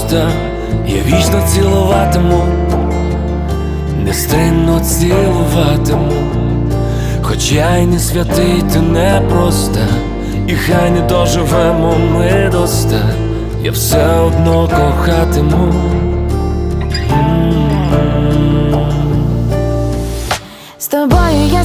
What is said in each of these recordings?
вуста, я вічно цілуватиму, нестримно цілуватиму, хоч я й не святий, ти не проста, і хай не доживемо ми до ста, я все одно кохатиму. З тобою я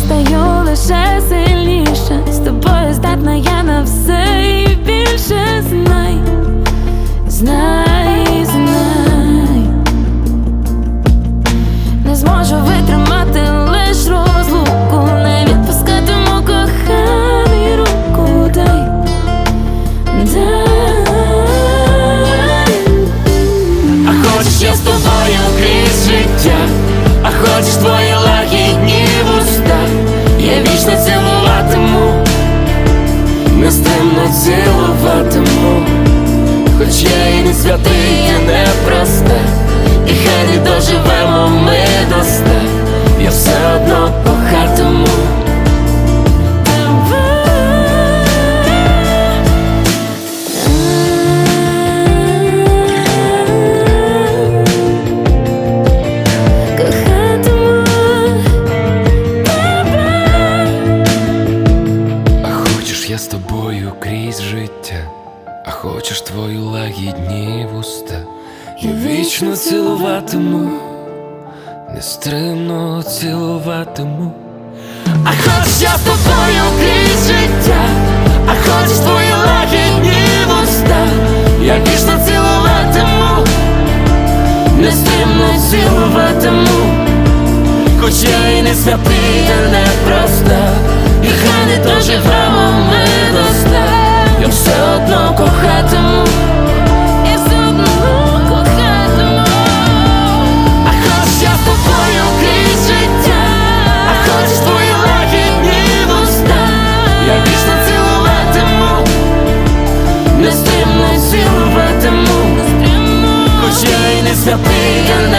цілуватиму, хоч я і не святий, я не проста, тобою крізь життя, а хочеш твої лагідні вуста, я вічно цілуватиму, нестримно цілуватиму. А хочеш я з тобою крізь життя, а хочеш твої лагідні вуста, я вічно цілуватиму, нестримно цілуватиму. Хоч я і не святий, та не проста, і хай не доживемо ми хоч